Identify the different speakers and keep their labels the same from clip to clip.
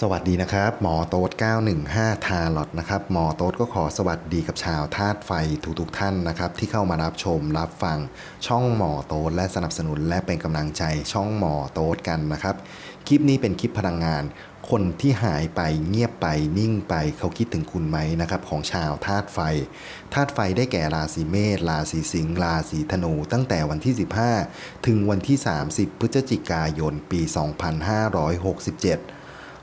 Speaker 1: สวัสดีนะครับ หมอโต๊ด915 ทาลอตนะครับ หมอโต๊ดก็ขอสวัสดีกับชาวธาตุไฟทุกๆท่านนะครับ ที่เข้ามารับชมรับฟังช่องหมอโต๊ดและสนับสนุนและเป็นกำลังใจช่องหมอโต๊ดกันนะครับ คลิปนี้เป็นคลิปพลังงาน คนที่หายไปเงียบไปนิ่งไปเขาคิดถึงคุณไหมนะครับ ของชาวธาตุไฟธาตุไฟได้แก่ราศีเมษราศีสิงห์ราศีธนู ตั้งแต่วันที่ 15 ถึงวันที่ 30 พฤศจิกายนปี 2567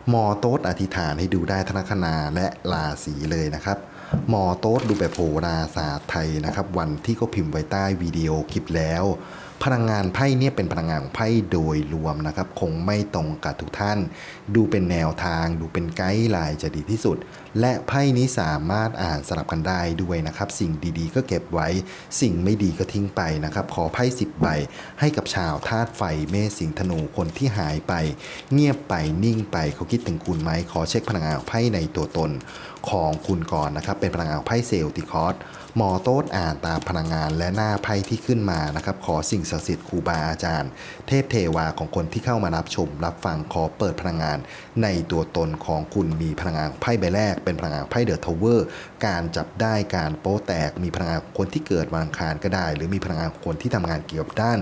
Speaker 1: หมอโต๊ดอธิษฐานให้ดูได้ธนคนาและราศีเลยนะครับ หมอโต๊ดดูแบบโหราศาสตร์ไทยนะครับ วันที่ก็พิมพ์ไว้ใต้วิดีโอคลิปแล้ว พลังงานไพ่เนี่ยเป็นพลังงานของไพ่โดยรวมนะครับ คงไม่ตรงกับทุกท่าน ดูเป็นแนวทาง ดูเป็นไกด์ไลน์จะดีที่สุด และไพ่นี้สามารถอ่านสลับกันได้ด้วยนะครับ สิ่งดีๆ ก็เก็บไว้ สิ่งไม่ดีก็ทิ้งไปนะครับ ขอไพ่สิบใบให้กับชาวธาตุไฟเมษสิงธนูคนที่หายไป เงียบไปนิ่งไปเขาคิดถึงคุณไหมขอเช็คพลังงานไพ่ในตัวตนของคุณก่อนนะครับ เป็นพลังงานไพ่เซลติคอสหมอโต๊ดอ่านตามพลังงานและหน้าไพ่ที่ขึ้นมานะครับ ขอสิ่งศักดิ์สิทธิ์ครูบาอาจารย์ เทพเทวาของคนที่เข้ามารับชม รับฟังขอเปิดพลังงาน ในตัวตนของคุณมีพลังงานไพ่ใบแรก เป็นพลังงานไพ่เดอะทาวเวอร์การจับได้การโป๊แตก มีพลังงานคนที่เกิดวันอังคารก็ได้ หรือมีพลังงานคนที่ทำงานเกี่ยวกับด้าน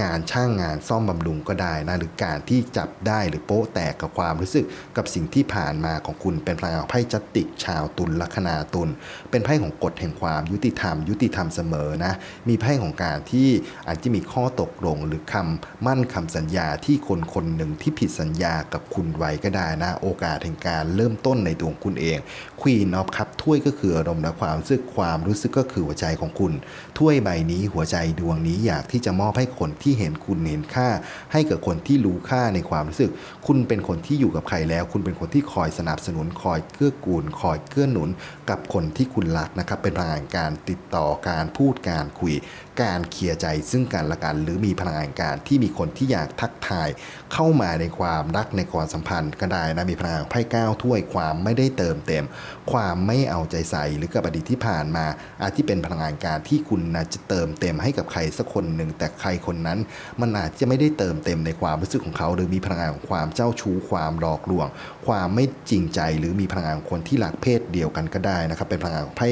Speaker 1: งานช่างงานซ่อมบำรุงก็ได้นะหรือการที่จับได้หรือโป๊แตกกับความรู้สึกกับสิ่งที่ผ่านมาของคุณเป็นพลังงานไพ่จัตติกชาวตุลลัคนาตุลเป็นไพ่ของกฎแห่งความยุติธรรม ยุติธรรมเสมอนะมีไพ่ของการที่อาจจะมีข้อตกลงหรือคำมั่นคำสัญญาที่คนคนหนึ่งที่ผิดสัญญากับคุณไว้ก็ได้นะ โอกาสแห่งการเริ่มต้นในตัวของคุณเอง Queen of Cup ถ้วยก็คืออารมณ์และความรู้สึกความรู้สึกก็คือหัวใจของคุณ ถ้วยใบนี้หัวใจดวงนี้อยากที่จะมอบให้คนที่เห็นคุณเห็นค่า ให้กับคนที่รู้ค่าในความรู้สึก คุณเป็นคนที่อยู่กับใครแล้ว คุณเป็นคนที่คอยสนับสนุนคอยเกื้อกูลคอยเกื้อหนุน กับคนที่คุณรักนะครับเป็นพลังงานการติดต่อการพูดการคุยการเคลียร์ใจซึ่งกันและกัน หรือมีพลังงานการที่มีคนที่อยากทักทายเข้ามาในความรักในความสัมพันธ์ก็ได้นะมีพลังงานไพ่ก้าถ้วยความไม่ได้เติมเต็ม ความไม่เอาใจใส่หรือกับอดีตที่ผ่านมา อาจที่เป็นพลังงานการที่คุณนะจะเติมเต็มให้กับใครสักคนหนึ่งแต่ใครคนนั้น มันอาจจะไม่ได้เติมเต็มในความรู้สึกของเขา หรือมีพลังงานของความเจ้าชู้ความหลอกลวง ความไม่จริงใจหรือมีพลังงานของคนที่รักเพศเดียวกันก็ได้นะครับเป็นพลังงานของไพ่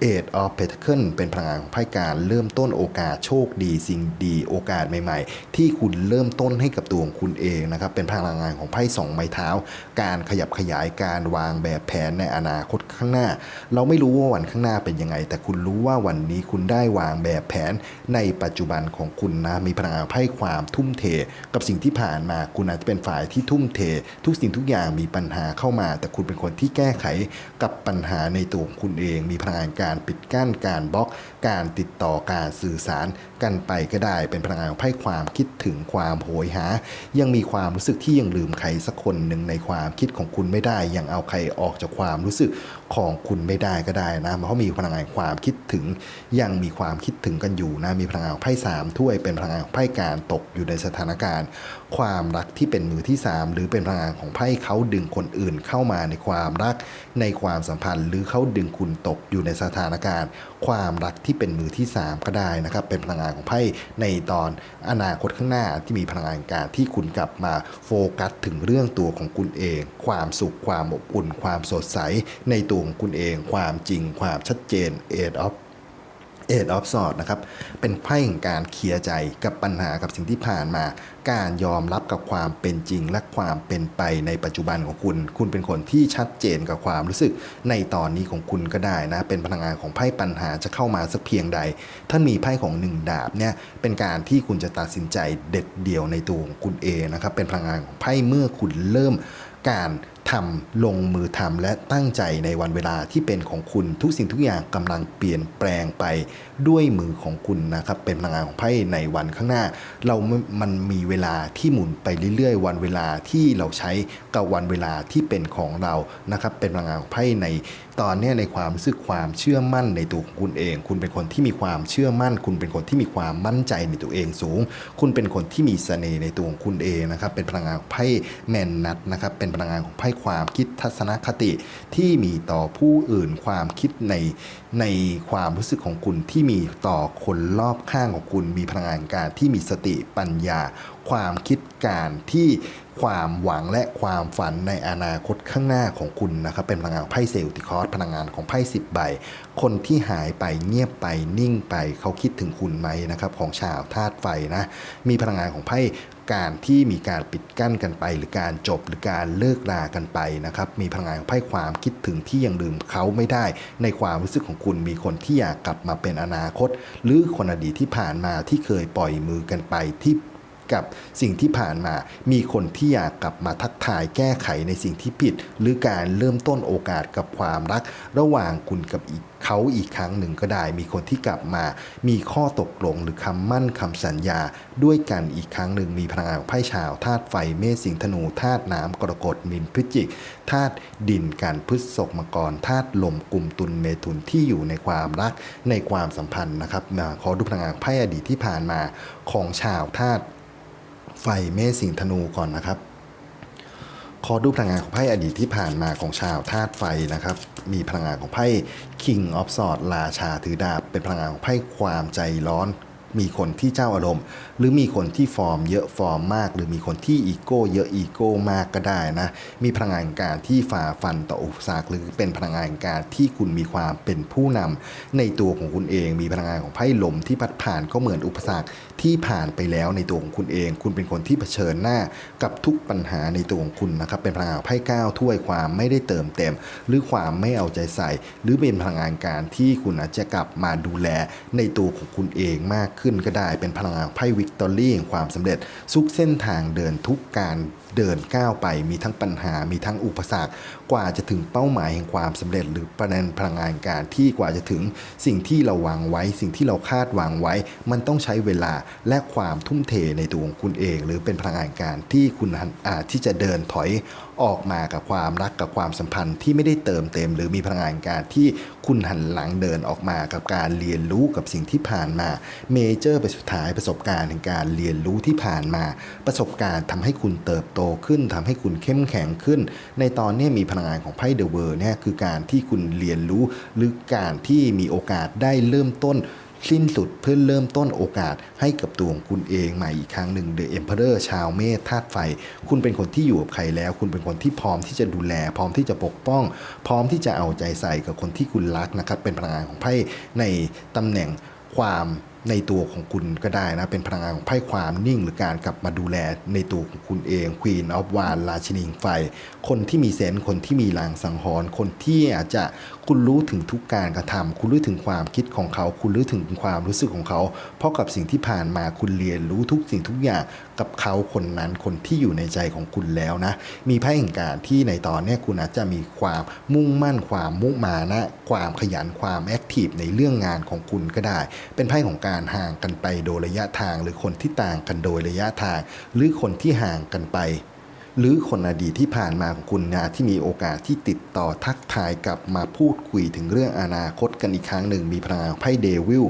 Speaker 1: เอ of ออฟเพทเคิลเป็นพลังงานของไพ่การเริ่มต้นโอกาสโชคดีสิ่งดีโอกาสใหม่ ๆ ที่คุณเริ่มต้นให้กับตัวของคุณเองนะครับเป็นพลังงานของไพ่สองไม้เท้า การขยับขยายการวางแบบแผนในอนาคตข้างหน้า เราไม่รู้ว่าวันข้างหน้าเป็นยังไง แต่คุณรู้ว่าวันนี้คุณได้วางแบบแผนในปัจจุบันของคุณนะมีพลังงานไพ่ความทุ่มเท กับสิ่งที่ผ่านมาคุณอาจจะเป็นฝ่ายที่ทุ่มเท ทุกสิ่งทุกอย่างมีปัญหาเข้ามา แต่คุณเป็นคนที่แก้ไขกับปัญหาในตัวของคุณเอง มีพลังงานการการปิดกั้นการบล็อก การติดต่อการสื่อสารกันไปก็ได้ เป็นพลังงานไพ่ความคิดถึงความโหยหา ยังมีความรู้สึกที่ยังลืมใครสักคนหนึ่งในความคิดของคุณไม่ได้ ยังเอาใครออกจากความรู้สึกของคุณไม่ได้ก็ได้นะเพราะมีพลังงานความคิดถึง ยังมีความคิดถึงกันอยู่นะมีพลังงานไพ่สามถ้วยเป็นพลังงานไพ่การตกอยู่ในสถานการณ์ ความรักที่เป็นมือที่สามหรือเป็นพลังงานของไพ่เขาดึงคนอื่นเข้ามาในความรักในความสัมพันธ์ หรือเขาดึงคุณตกอยู่ในสถานการณ์ความรักที่เป็นมือที่สามก็ได้นะครับ เป็นพลังงานของไพ่ในตอนอนาคตข้างหน้าที่มีพลังงานการที่คุณกลับมาโฟกัสถึงเรื่องตัวของคุณเอง ความสุขความอบอุ่น ความสดใสในตัวของคุณเอง ความจริงความชัดเจน Eight of เอ็ดออฟสอดนะครับ เป็นไพ่แห่งการเคลียร์ใจกับปัญหากับสิ่งที่ผ่านมา การยอมรับกับความเป็นจริงและความเป็นไปในปัจจุบันของคุณ คุณเป็นคนที่ชัดเจนกับความรู้สึกในตอนนี้ของคุณก็ได้นะ เป็นพลังงานของไพ่ปัญหาจะเข้ามาสักเพียงใด ท่านมีไพ่ของหนึ่งดาบเนี่ย เป็นการที่คุณจะตัดสินใจเด็ดเดี่ยวในตัวของคุณเองนะครับ เป็นพลังงานของไพ่เมื่อคุณเริ่มการ ทำลงมือทำและตั้งใจในวันเวลาที่เป็นของคุณทุกสิ่งทุกอย่างกำลังเปลี่ยนแปลงไปด้วยมือของคุณนะครับเป็นพลังงานของไพ่ในวันข้างหน้า เรามันมีเวลาที่หมุนไปเรื่อย ๆ วันเวลาที่เราใช้กับวันเวลาที่เป็นของเรานะครับเป็นพลังงานของไพ่ใน ตอนนี้ในความรู้สึกความเชื่อมั่นในตัวของคุณเอง คุณเป็นคนที่มีความเชื่อมั่น คุณเป็นคนที่มีความมั่นใจในตัวเองสูง คุณเป็นคนที่มีเสน่ห์ในตัวของคุณเองนะครับ เป็นพลังงานของไพ่แมนนัทนะครับ เป็นพลังงานของไพ่ความคิดทัศนคติที่มีต่อผู้อื่นความคิดในในความรู้สึกของคุณที่มีต่อคนรอบข้างของคุณ มีพลังงานการที่มีสติปัญญา ความคิดการที่ความหวังและความฝันในอนาคตข้างหน้าของคุณนะครับเป็นพลังงานไพ่เซลติคอสพลังงานของไพ่สิบใบ คนที่หายไปเงียบไปนิ่งไปเขาคิดถึงคุณไหมนะครับของชาวธาตุไฟนะมีพลังงานของไพ่การที่มีการปิดกั้นกันไป หรือการจบหรือการเลิกลากันไปนะครับมีพลังงานของไพ่ความคิดถึงที่ยังลืมเขาไม่ได้ ในความรู้สึกของคุณมีคนที่อยากกลับมาเป็นอนาคต หรือคนอดีตที่ผ่านมาที่เคยปล่อยมือกันไปที่ กับสิ่งที่ผ่านมา มีคนที่อยากกลับมาทักทายแก้ไขในสิ่งที่ผิด หรือการเริ่มต้นโอกาสกับความรัก ระหว่างคุณกับอีกเขาอีกครั้งหนึ่งก็ได้ มีคนที่กลับมา มีข้อตกลงหรือคำมั่นคำสัญญา ด้วยกันอีกครั้งหนึ่งมีพลังงานไพ่ชาวธาตุไฟเมษสิงธนูธาตุน้ำกรกฎมินพฤจิกธาตุดินกันพฤษภมังกรธาตุลมกลุ่มตุลเมถุนที่อยู่ในความรักในความสัมพันธ์นะครับขอดูพลังงานไพ่อดีตที่ผ่านมาของชาวธาตุ ไฟเมษสิงธนูก่อนนะครับ ขอดูพลังงานของไพ่อดีตที่ผ่านมาของชาวธาตุไฟนะครับ มีพลังงานของไพ่ King of Swords ราชาถือดาบ เป็นพลังงานของไพ่ความใจร้อน มีคนที่เจ้าอารมณ์ หรือมีคนที่ฟอร์มเยอะฟอร์มมาก หรือมีคนที่อีโก้เยอะอีโก้มากก็ได้นะ มีพลังงานการที่ฝ่าฟันต่ออุปสรรคหรือเป็นพลังงานการที่คุณมีความเป็นผู้นำในตัวของคุณเอง มีพลังงานของไพ่ลมที่พัดผ่านก็เหมือนอุปสรรคที่ผ่านไปแล้วในตัวของคุณเอง คุณเป็นคนที่เผชิญหน้ากับทุกปัญหาในตัวของคุณนะครับ เป็นพลังงานไพ่เก้าถ้วยความไม่ได้เติมเต็ม หรือความไม่เอาใจใส่ หรือเป็นพลังงานการที่คุณอาจจะกลับมาดูแลในตัวของคุณเองมากขึ้นึ้นก็ได้ เป็นพลังงานไพ่วิกตอรี่แห่งความสำเร็จทุกเส้นทางเดินทุกการเดินก้าวไปมีทั้งปัญหามีทั้งอุปสรรค กว่าจะถึงเป้าหมายแห่งความสำเร็จ หรือประเด็นพลังงานการที่กว่าจะถึงสิ่งที่เราวางไว้ สิ่งที่เราคาดวางไว้ มันต้องใช้เวลาและความทุ่มเทในตัวของคุณเอง หรือเป็นพลังงานการที่คุณอาจที่จะเดินถอย ออกมากับความรักกับความสัมพันธ์ที่ไม่ได้เติมเต็ม หรือมีพลังงานการที่คุณหันหลังเดินออกมากับการเรียนรู้กับสิ่งที่ผ่านมาเมเจอร์ไปสุดท้ายประสบการณ์แห่งการเรียนรู้ที่ผ่านมา ประสบการณ์ทำให้คุณเติบโตขึ้นทำให้คุณเข้มแข็งขึ้น ในตอนนี้มีพลังงานของไพ่เดอะเวอร์เนี่ยคือการที่คุณเรียนรู้หรือการที่มีโอกาสได้เริ่มต้น สิ้นสุดเพื่อเริ่มต้นโอกาสให้กับตัวของคุณเองใหม่อีกครั้งหนึ่ง The Emperor ชาวเมธธาตุไฟ คุณเป็นคนที่อยู่กับใครแล้ว คุณเป็นคนที่พร้อมที่จะดูแล พร้อมที่จะปกป้อง พร้อมที่จะเอาใจใส่กับคนที่คุณรักนะครับเป็นพลังงานของไพ่ในตำแหน่งความ ในตัวของคุณก็ได้นะ เป็นพลังงานของไพ่ความนิ่ง หรือการกลับมาดูแลในตัวของคุณเอง Queen of w a n ราชินีไฟ คนที่มีเซนส์คนที่มีลางสังหรณ์คนที่อาจจะคุณรู้ถึงทุกการกระทำคุณรู้ถึงความคิดของเขา คุณรู้ถึงความรู้สึกของเขา เพราะกับสิ่งที่ผ่านมาคุณเรียนรู้ทุกสิ่งทุกอย่าง กับเขาคนนั้นคนที่อยู่ในใจของคุณแล้วนะ มีไพ่แห่งการที่ในตอนนี้คุณอาจจะมีความมุ่งมั่นความมุ่งมานะ ความขยันความแอคทีฟในเรื่องงานของคุณก็ได้ เป็นไพ่ของการห่างกันไปโดยระยะทาง หรือคนที่ต่างกันโดยระยะทาง หรือคนที่ห่างกันไปหรือคนอดีตที่ผ่านมาของคุณนะที่มีโอกาสที่ติดต่อทักทายกลับมาพูดคุยถึงเรื่องอนาคตกันอีกครั้งหนึ่ง มีพลังไพ่เดวิล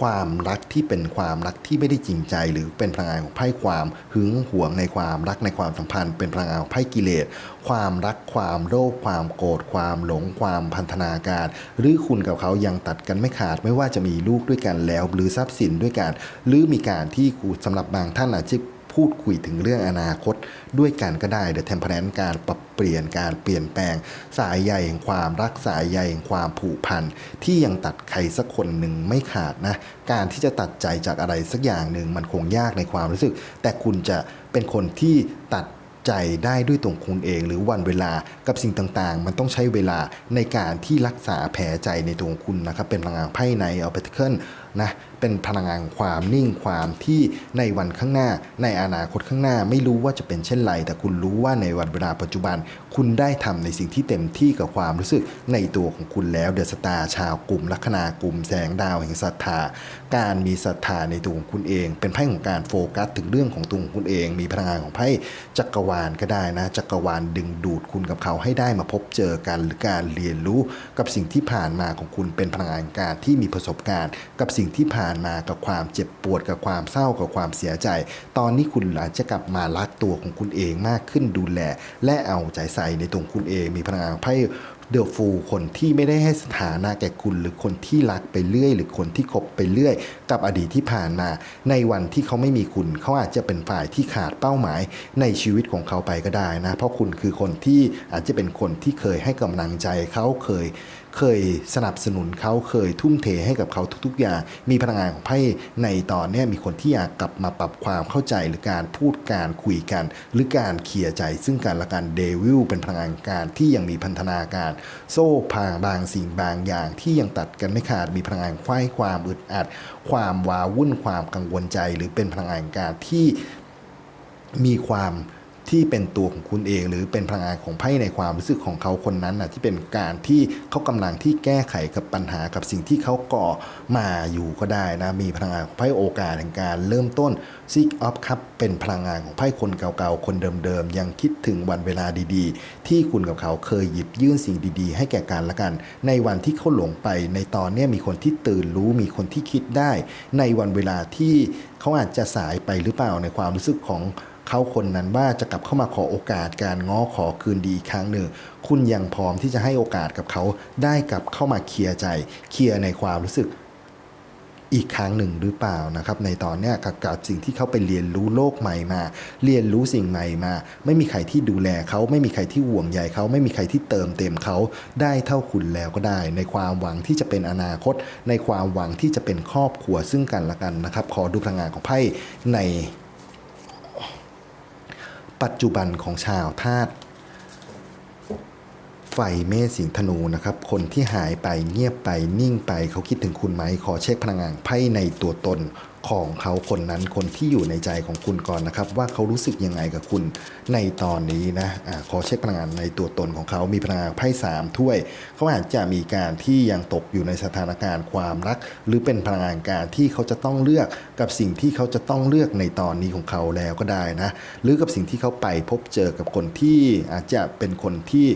Speaker 1: ความรักที่เป็นความรักที่ไม่ได้จริงใจ หรือเป็นพลังงานของไพ่ความหึงหวงในความรักในความสัมพันธ์ เป็นพลังงานของไพ่กิเลสความรักความโลภความโกรธความหลงความพันธนาการ หรือคุณกับเขายังตัดกันไม่ขาดไม่ว่าจะมีลูกด้วยกันแล้ว หรือทรัพย์สินด้วยกัน หรือมีการที่คุณสำหรับบางท่านอาจจะ พูดคุยถึงเรื่องอนาคตด้วยกันก็ได้ เด e เทมเพลนการปรับเปลี่ยนการเปลี่ยนแปลง สายใยแห่งความรักสายใยแห่งความผูกพันที่ยังตัดใครสักคนหนึ่งไม่ขาดนะ การที่จะตัดใจจากอะไรสักอย่างหนึ่งมันคงยากในความรู้สึก แต่คุณจะเป็นคนที่ตัดใจได้ด้วยตรงคุณเองหรือวันเวลากับสิ่งต่างๆ มันต้องใช้เวลาในการที่รักษาแผลใจในตัวของคุณนะครับเป็นพลังงานไพ่ในเอาไปเคิล นะเป็นพลังงานความนิ่งความที่ในวันข้างหน้า ในอนาคตข้างหน้า ไม่รู้ว่าจะเป็นเช่นไร แต่คุณรู้ว่าในวันเวลาปัจจุบัน คุณได้ทำในสิ่งที่เต็มที่กับความรู้สึกในตัวของคุณแล้วเดอะสตาร์ชาวกลุ่มลัคนากลุ่มแสงดาวแห่งศรัทธา การมีศรัทธาในตัวของคุณเอง เป็นไพ่ของการโฟกัสถึงเรื่องของตัวของคุณเอง มีพลังงานของไพ่จักรวาลก็ได้นะจักรวาลดึงดูดคุณกับเขาให้ได้มาพบเจอกันหรือการเรียนรู้กับสิ่งที่ผ่านมาของคุณเป็นพลังงานการที่มีประสบการณ์กับสิ่งที่ผ่านมากับความเจ็บปวดกับความเศร้ากับความเสียใจ ตอนนี้คุณอาจจะกลับมารักตัวของคุณเองมากขึ้นดูแล และเอาใจใส่ในตัวของคุณเอง มีพลังงานไพ่เดอะฟูคนที่ไม่ได้ให้สถานะแก่คุณ หรือคนที่รักไปเรื่อย หรือคนที่คบไปเรื่อยกับอดีตที่ผ่านมา ในวันที่เขาไม่มีคุณ เขาอาจจะเป็นฝ่ายที่ขาดเป้าหมายในชีวิตของเขาไปก็ได้นะ เพราะคุณคือคนที่อาจจะเป็นคนที่เคยให้กำลังใจเขาเคยเคยสนับสนุนเขาเคยทุ่มเทให้กับเขาทุกๆ อย่าง มีพลังงานของไพ่ในตอนนี้มีคนที่อยากกลับมาปรับความเข้าใจหรือการพูดการคุยกัน หรือการเคลียร์ใจ ซึ่งกันและกันเดวิลเป็นพลังงานการที่ยังมีพันธนาการ โซ่พางบางสิ่งบางอย่างที่ยังตัดกันไม่ขาดมีพลังงานไขว้ความอึดอัด ความว้าวุ่นความกังวลใจ หรือเป็นพลังงานการที่มีความ ที่เป็นตัวของคุณเอง หรือเป็นพลังงานของไพ่ในความรู้สึกของเขาคนนั้นนะที่เป็นการที่เขากำลังที่แก้ไขกับปัญหากับสิ่งที่เขาก่อมาอยู่ก็ได้นะมีพลังงานของไพ่โอกาสแห่งการเริ่มต้นซิกออฟครับเป็นพลังงานของไพ่คนเก่าๆ คนเดิมๆ ยังคิดถึงวันเวลาดีๆ ที่คุณกับเขาเคยหยิบยื่นสิ่งดีๆ ให้แก่กันและกัน ในวันที่เขาหลงไปในตอนนี้มีคนที่ตื่นรู้มีคนที่คิดได้ ในวันเวลาที่เขาอาจจะสายไปหรือเปล่าในความรู้สึกของ เขาคนนั้นว่าจะกลับเข้ามาขอโอกาสการง้อขอคืนดีอีกครั้งหนึ่ง คุณยังพร้อมที่จะให้โอกาสกับเขาได้กลับเข้ามาเคลียร์ใจเคลียร์ในความรู้สึกอีกครั้งหนึ่งหรือเปล่านะครับในตอนเนี้ยกับกับสิ่งที่เขาไปเรียนรู้โลกใหม่มา เรียนรู้สิ่งใหม่มา ไม่มีใครที่ดูแลเขาไม่มีใครที่ห่วงใยเขาไม่มีใครที่เติมเต็มเขาได้เท่าคุณแล้วก็ได้ ในความหวังที่จะเป็นอนาคต ในความหวังที่จะเป็นครอบครัวซึ่งกันและกันนะครับขอดูพลังงานของไพ่ใน ปัจจุบันของชาวธาตุ ไฟเมษสิงธนูนะครับ คนที่หายไปเงียบไปนิ่งไปเขาคิดถึงคุณไหม ขอเช็คพลังงานไพ่ในตัวตนของเขาคนนั้นคนที่อยู่ในใจของคุณก่อนนะครับ ว่าเขารู้สึกยังไงกับคุณในตอนนี้นะอะขอเช็คพลังงานในตัวตนของเขามีพลังงานไพ่สามถ้วย เขาอาจจะมีการที่ยังตกอยู่ในสถานการณ์ความรัก หรือเป็นพลังงานการที่เขาจะต้องเลือกกับสิ่งที่เขาจะต้องเลือกในตอนนี้ของเขาแล้วก็ได้นะ หรือกับสิ่งที่เขาไปพบเจอกับคนที่อาจจะเป็นคนที่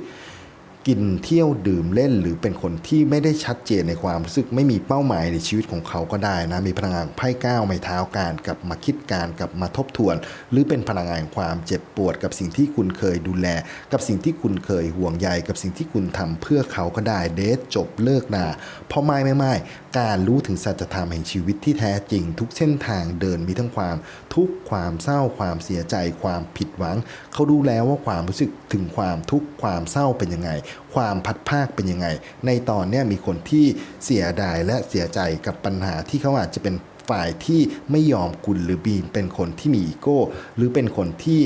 Speaker 1: กินเที่ยวดื่มเล่น หรือเป็นคนที่ไม่ได้ชัดเจนในความรู้สึกไม่มีเป้าหมายในชีวิตของเขาก็ได้นะ มีพลังงานไพ่ก้าวไม่เท้าการกลับมาคิดการกลับมาทบทวน หรือเป็นพลังงานความเจ็บปวด กับสิ่งที่คุณเคยดูแล กับสิ่งที่คุณเคยห่วงใยกับสิ่งที่คุณทำเพื่อเขาก็ได้เดทจบเลิกนาเพราะไม่ไม่ไม่การรู้ถึงสัจธรรมแห่งชีวิตที่แท้จริง ทุกเส้นทางเดินมีทั้งความทุกข์ความเศร้าความเสียใจ ความผิดหวัง เขารู้แล้วว่าความรู้สึกถึงความทุกข์ความเศร้าเป็นยังไง ความพัดภาคเป็นยังไง ในตอนนี้มีคนที่เสียดายและเสียใจกับปัญหาที่เขาอาจจะเป็นฝ่ายที่ไม่ยอมคุณหรือบีนเป็นคนที่มีอีโก้ หรือเป็นคนที่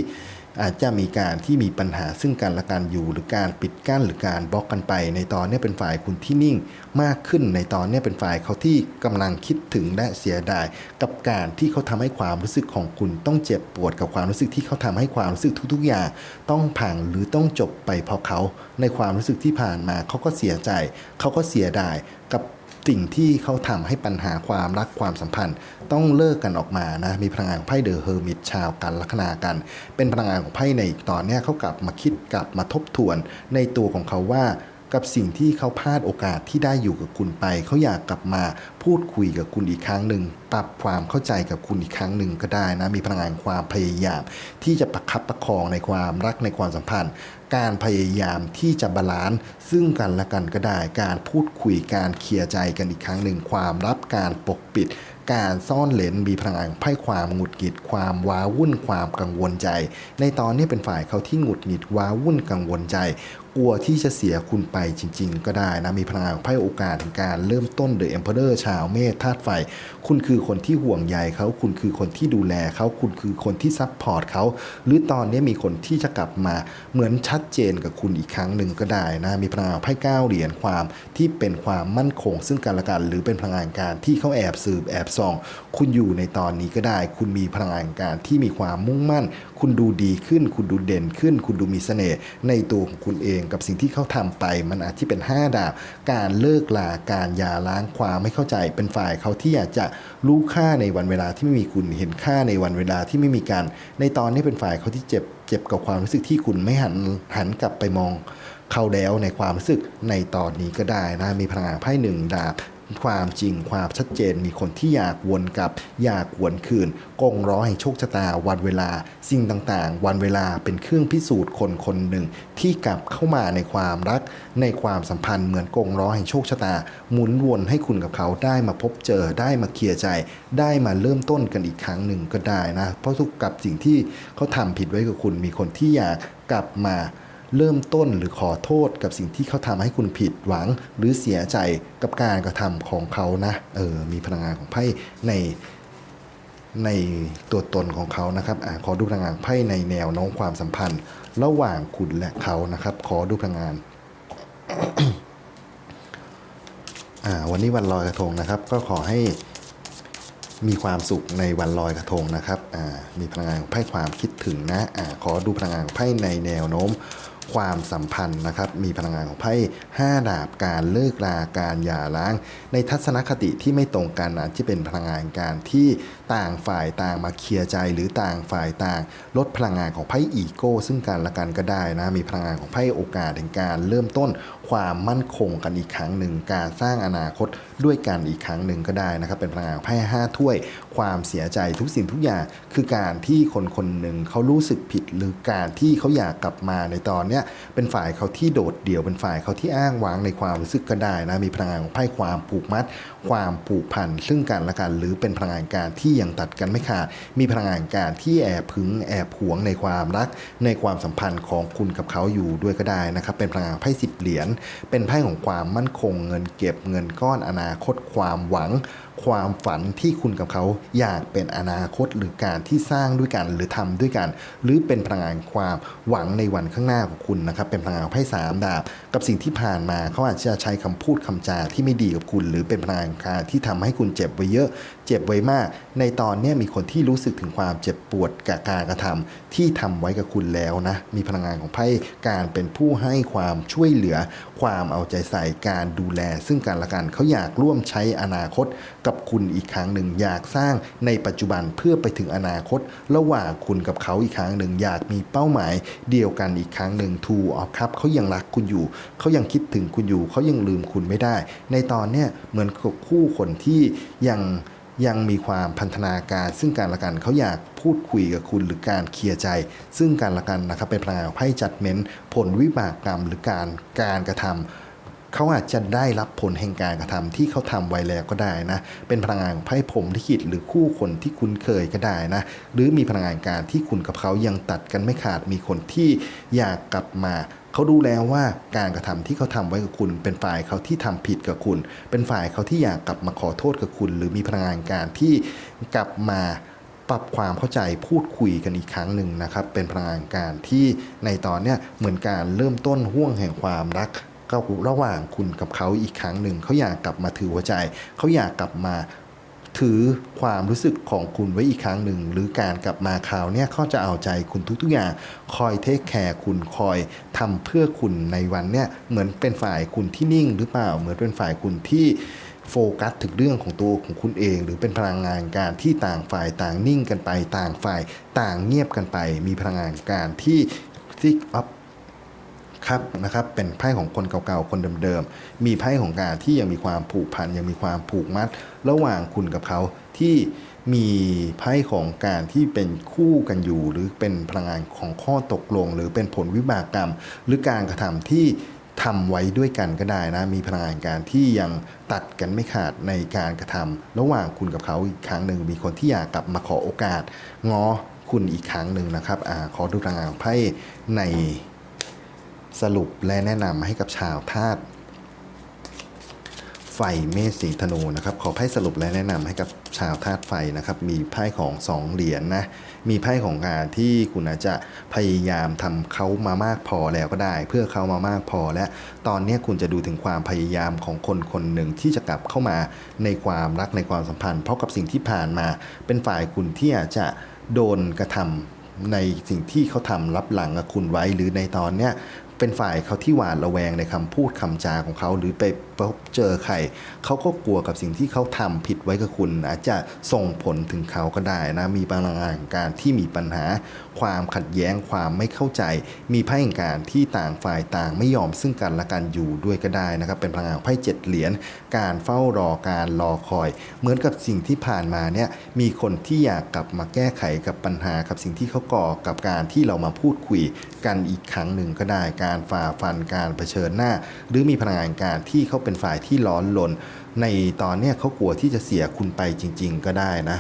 Speaker 1: อาจจะมีการที่มีปัญหาซึ่งกันและกันอยู่ หรือการปิดกั้นหรือการบล็อกกันไป ในตอนนี้เป็นฝ่ายคุณที่นิ่งมากขึ้นในตอนนี้เป็นฝ่ายเขาที่กำลังคิดถึงและเสียดาย กับการที่เขาทำให้ความรู้สึกของคุณต้องเจ็บปวดกับความรู้สึกที่เขาทำให้ความรู้สึกทุกๆอย่างต้องพังหรือต้องจบไปเพราะเขา ในความรู้สึกที่ผ่านมาเขาก็เสียใจ เขาก็เสียดายกับ สิ่งที่เขาทำให้ปัญหาความรักความสัมพันธ์ ต้องเลิกกันออกมานะมีพลังงานของไพ่เดอะเฮอร์มิตชาวกันลัคนากัน เป็นพลังงานของไพ่ในอีกตอนนี้เขากลับมาคิดกลับมาทบทวนในตัวของเขาว่า กับสิ่งที่เขาพลาดโอกาสที่ได้อยู่กับคุณไป เขาอยากกลับมาพูดคุยกับคุณอีกครั้งหนึ่งปรับความเข้าใจกับคุณอีกครั้งหนึ่งก็ได้นะมีพลังงานความพยายาม ที่จะประคับประคองในความรักในความสัมพันธ์ การพยายามที่จะบาลานซ์ซึ่งกันและกันก็ได้ การพูดคุยการเคลียร์ใจกันอีกครั้งหนึ่งความลับการปกปิดการซ่อนเลนมีพลังงานไพ่ความหงุดหงิดความว้าวุ่นความกังวลใจ ในตอนนี้เป็นฝ่ายเขาที่หงุดหงิดว้าวุ่นกังวลใจ กลัวที่จะเสียคุณไปจริง ๆ ก็ได้นะ มีพลังงานของไพ่โอกาสในการเริ่มต้นเดอะเอ็มเพอเรอร์ชาวเมธาตุไฟ คุณคือคนที่ห่วงใยเขาคุณคือคนที่ดูแลเขาคุณคือคนที่ซัพพอร์ตเขาหรือตอนนี้มีคนที่จะกลับมาเหมือนชัดเจนกับคุณอีกครั้งหนึ่งก็ได้นะ มีพลังงานไพ่เก้าเหรียญความที่เป็นความมั่นคง ซึ่งกันและกัน หรือเป็นพลังงานการที่เขาแอบสืบแอบส่อง คุณอยู่ในตอนนี้ก็ได้ คุณมีพลังงานการที่มีความมุ่งมั่น คุณดูดีขึ้น คุณดูเด่นขึ้น คุณดูมีเสน่ห์ในตัวของคุณเองกับสิ่งที่เขาทำไป มันอาจที่เป็น 5 ดาบการเลิกลาการยาล้างความไม่เข้าใจเป็นฝ่ายเขาที่อยากจะรู้ค่าในวันเวลาที่ไม่มีคุณเห็นค่าในวันเวลาที่ไม่มีกัน ในตอนนี้เป็นฝ่ายเขาที่เจ็บเจ็บกับความรู้สึกที่คุณไม่หันหันกลับไปมองเขาแล้วในความรู้สึกในตอนนี้ก็ได้นะมีพลังงานไพ่หนึ่งดาบ ความจริงความชัดเจนมีคนที่อยากวนกลับ อยากวนคืน กงร้อแห่งโชคชะตาวันเวลา สิ่งต่างๆ วันเวลาเป็นเครื่องพิสูจน์คนคนหนึ่ง ที่กลับเข้ามาในความรัก ในความสัมพันธ์เหมือนกงร้อแห่งโชคชะตา หมุนวนให้คุณกับเขาได้มาพบเจอได้มาเคลียร์ใจ ได้มาเริ่มต้นกันอีกครั้งหนึ่งก็ได้นะ เพราะทุกกับสิ่งที่เขาทำผิดไว้กับคุณมีคนที่อยากกลับมา เริ่มต้นหรือขอโทษกับสิ่งที่เขาทำให้คุณผิดหวัง หรือเสียใจกับการกระทำของเขานะเออมีพลังงานของไพ่ในในตัวตนของเขานะครับอ่าขอดูพลังงานไพ่ในแนวโน้มความสัมพันธ์ ระหว่างคุณและเขานะครับ ขอดูพลังงานอ่าวันนี้วันลอยกระทงนะครับ ก็ขอให้มีความสุขในวันลอยกระทงนะครับอ่ามีพลังงานของไพ่ความคิดถึงนะอ่าขอดูพลังงานของไพ่ในแนวโน้ม ความสัมพันธ์นะครับมีพลังงานของไพ่ห้าดาบการเลิกราการหย่าร้าง ในทัศนคติที่ไม่ตรงกันอาจจะเป็นพลังงานการที่ต่างฝ่ายต่างมาเคลียร์ใจ หรือต่างฝ่ายต่าง ลดพลังงานของไพ่อีโก้ซึ่งกันและกันก็ได้นะมีพลังงานของไพ่โอกาสแห่งการเริ่มต้นความมั่นคงกันอีกครั้งหนึ่งการสร้างอนาคตด้วยกันอีกครั้งหนึ่งก็ได้นะครับ เป็นพลังงานไพ่ห้าถ้วย ความเสียใจทุกสิ่งทุกอย่าง คือการที่คนคนหนึ่งเขารู้สึกผิด หรือการที่เขาอยากกลับมาในตอนเนี้ยเป็นฝ่ายเขาที่โดดเดี่ยวเป็นฝ่ายเขาที่อ้างว้างในความรู้สึกก็ได้นะมีพลังงานของไพ่ความผูกมัด ความผูกพันซึ่งกันและกัน หรือเป็นพลังงานการที่ยังตัดกันไม่ขาดมีพลังงานการที่แอบพึงแอบหวงในความรัก ในความสัมพันธ์ของคุณกับเขาอยู่ด้วยก็ได้นะครับ เป็นพลังงานไพ่สิบเหรียญเป็นไพ่ของความมั่นคงเงินเก็บเงินก้อนอนาคตความหวัง ความฝันที่คุณกับเขาอยากเป็นอนาคตหรือการที่สร้างด้วยกันหรือทำด้วยกัน หรือเป็นพลังงานความหวังในวันข้างหน้าของคุณนะครับ เป็นพลังงานไพ่สามดาบ กับสิ่งที่ผ่านมาเขาอาจจะใช้คำพูดคำจาที่ไม่ดีกับคุณ หรือเป็นพลังงานการที่ทำให้คุณเจ็บไว้เยอะ เจ็บไว้มาก ในตอนนี้มีคนที่รู้สึกถึงความเจ็บปวดกับการกระทำที่ทำไว้กับคุณแล้วนะมีพลังงานของไพ่การเป็นผู้ให้ความช่วยเหลือ ความเอาใจใส่การดูแล ซึ่งกันและกันเขาอยากร่วมใช้อนาคตกับคุณอีกครั้งหนึ่ง อยากสร้างในปัจจุบันเพื่อไปถึงอนาคต ระหว่างคุณกับเขาอีกครั้งหนึ่ง อยากมีเป้าหมายเดียวกันอีกครั้งหนึ่งทูออฟครับเขายังรักคุณอยู่ เขายังคิดถึงคุณอยู่ เขายังลืมคุณไม่ได้ ในตอนเนี้ยเหมือนกับคู่คนที่ยังยังมีความพันธนาการ ซึ่งกันและกันเขาอยากพูดคุยกับคุณหรือการเคลียร์ใจ ซึ่งกันและกันนะครับเป็นพลังไพ่จัดเม้นผลวิบากกรรมหรือการการกระทำ เขาอาจจะได้รับผลแห่งการกระทำที่เขาทำไว้แล้วก็ได้นะ เป็นพลังงานของไพ่พรหมลิขิตหรือคู่คนที่คุ้นเคยก็ได้นะ หรือมีพลังงานการที่คุณกับเขายังตัดกันไม่ขาดมีคนที่อยากกลับมาเขาดูแล้วว่าการกระทำที่เขาทำไว้กับคุณ เป็นฝ่ายเขาที่ทำผิดกับคุณ เป็นฝ่ายเขาที่อยากกลับมาขอโทษกับคุณ หรือมีพลังงานการที่กลับมาปรับความเข้าใจพูดคุยกันอีกครั้งหนึ่งนะครับ เป็นพลังงานการที่ในตอนเนี้ยเหมือนการเริ่มต้นห่วงแห่งความรัก ก็ระหว่างคุณกับเขาอีกครั้งหนึ่งเขาอยากกลับมาถือหัวใจ เขาอยากกลับมาถือความรู้สึกของคุณไว้อีกครั้งหนึ่ง หรือการกลับมาคราวเนี้ยเขาจะเอาใจคุณทุกๆอย่าง คอยเทคแคร์คุณคอยทำเพื่อคุณในวันเนี้ยเหมือนเป็นฝ่ายคุณที่นิ่งหรือเปล่า เหมือนเป็นฝ่ายคุณที่โฟกัสถึงเรื่องของตัวของคุณเอง หรือเป็นพลังงานการที่ต่างฝ่ายต่างนิ่งกันไป ต่างฝ่ายต่างเงียบกันไป มีพลังงานการที่ที่อัพ ครับนะครับเป็นไพ่ของคนเก่าๆคนเดิมๆมีไพ่ของการที่ยังมีความผูกพันยังมีความผูกมัด ระหว่างคุณกับเขาที่มีไพ่ของการที่เป็นคู่กันอยู่ หรือเป็นพลังงานของข้อตกลง หรือเป็นผลวิบากกรรม หรือการกระทำที่ทำไว้ด้วยกันก็ได้นะ มีพลังงานการที่ยังตัดกันไม่ขาดในการกระทำระหว่างคุณกับเขาอีกครั้งหนึ่งมีคนที่อยากกลับมาขอโอกาสง้อคุณอีกครั้งหนึ่งนะครับอ่าขอดูพลังงานไพ่ใน สรุปและแนะนำให้กับชาวธาตุไฟเมษสีธนูนะครับขอไพ่สรุปและแนะนำให้กับชาวธาตุไฟนะครับ มีไพ่ของสองเหรียญนนะมีไพ่ของการที่คุณอาจจะพยายามทำเขามามากพอแล้วก็ได้ เพื่อเขามามากพอและ ตอนนี้คุณจะดูถึงความพยายามของคนคนหนึ่งที่จะกลับเข้ามาในความรักในความสัมพันธ์ เพราะกับสิ่งที่ผ่านมา เป็นฝ่ายคุณที่อาจจะโดนกระทำในสิ่งที่เขาทำรับหลังกับคุณไว้ หรือในตอนเนี้ย เป็นฝ่ายเขาที่หวาดระแวงในคำพูดคำจาของเขาหรือไปพบเจอใครเขาก็กลัวกับสิ่งที่เขาทำผิดไว้กับคุณ อาจจะส่งผลถึงเขาก็ได้นะ มีพลังงานการที่มีปัญหา ความขัดแย้งความไม่เข้าใจ มีไพ่แห่งการที่ต่างฝ่ายต่างไม่ยอมซึ่งกันและกันอยู่ด้วยก็ได้นะครับ เป็นพลังงานไพ่เจ็ดเหรียญการเฝ้ารอการรอคอย เหมือนกับสิ่งที่ผ่านมาเนี่ยมีคนที่อยากกลับมาแก้ไขกับปัญหากับสิ่งที่เขาก่อกับการที่เรามาพูดคุยกันอีกครั้งหนึ่งก็ได้ การฝ่าฟันการเผชิญหน้า หรือมีพลังงานการที่เขาเป็นฝ่ายที่ร้อนรนในตอนนี้เขากลัวที่จะเสียคุณไปจริง ๆ ก็ได้นะ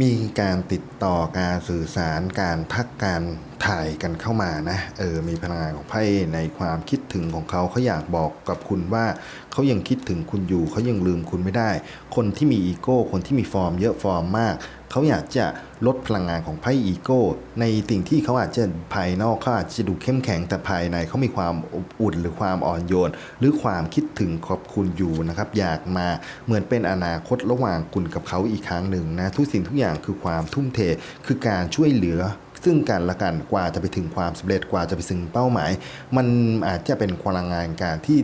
Speaker 1: มีการติดต่อการสื่อสารการทักการถ่ายกันเข้ามานะเออมีพลังงานของไพ่ในความคิดถึงของเขาเขาอยากบอกกับคุณว่าเขายังคิดถึงคุณอยู่เขายังลืมคุณไม่ได้ คนที่มีอีโก้คนที่มีฟอร์ม เยอะฟอร์มมาก เขาอยากจะลดพลังงานของไพ่อีโก้ ในสิ่งที่เขาอาจจะภายนอกเขาอาจจะดูเข้มแข็งแต่ภายในเขามีความอบอุ่นหรือความอ่อนโยน หรือความคิดถึงขอบคุณอยู่นะครับ อยากมาเหมือนเป็นอนาคตระหว่างคุณกับเขาอีกครั้งหนึ่งนะทุกสิ่งทุกอย่างคือความทุ่มเทคือการช่วยเหลือซึ่งกันและกันกว่าจะไปถึงความสำเร็จกว่าจะไปถึงเป้าหมาย มันอาจจะเป็นพลังงานการที่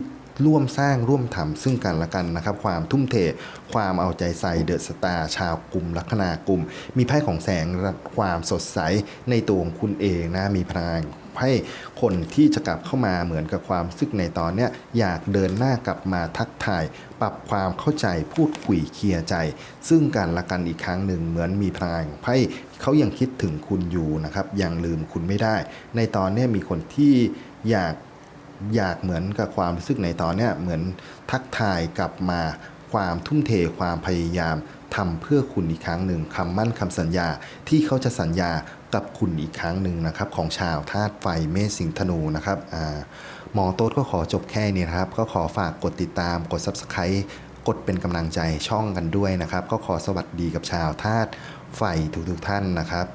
Speaker 1: ร่วมสร้างร่วมทำซึ่งกันและกันนะครับ ความทุ่มเท ความเอาใจใส่เดอะสตาร์ชาวกลุ่มลัคนากลุ่ม มีไพ่ของแสงความสดใสในตัวของคุณเองนะมีพลังงานให้คนที่จะกลับเข้ามาเหมือนกับความรู้สึกในตอนเนี้ยอยากเดินหน้ากลับมาทักทาย ปรับความเข้าใจพูดคุยเคลียร์ใจ ซึ่งกันและกันอีกครั้งหนึ่งเหมือนมีพลังงานของไพ่เขายังคิดถึงคุณอยู่นะครับยังลืมคุณไม่ได้ ในตอนเนี้ยมีคนที่อยาก อยากเหมือนกับความรู้สึกในตอนเนี้ยเหมือนทักทายกลับมาความทุ่มเทความพยายามทำเพื่อคุณอีกครั้งหนึ่งคำมั่นคำสัญญาที่เขาจะสัญญากับคุณอีกครั้งหนึ่งนะครับ ของชาวธาตุไฟเมษสิงธนูนะครับหมอโต๊ดก็ขอจบแค่นี้นะครับ ก็ขอฝากกดติดตามกด Subscribe กดเป็นกำลังใจช่องกันด้วยนะครับ ก็ขอสวัสดีกับชาวธาตุไฟทุกๆท่านนะครับ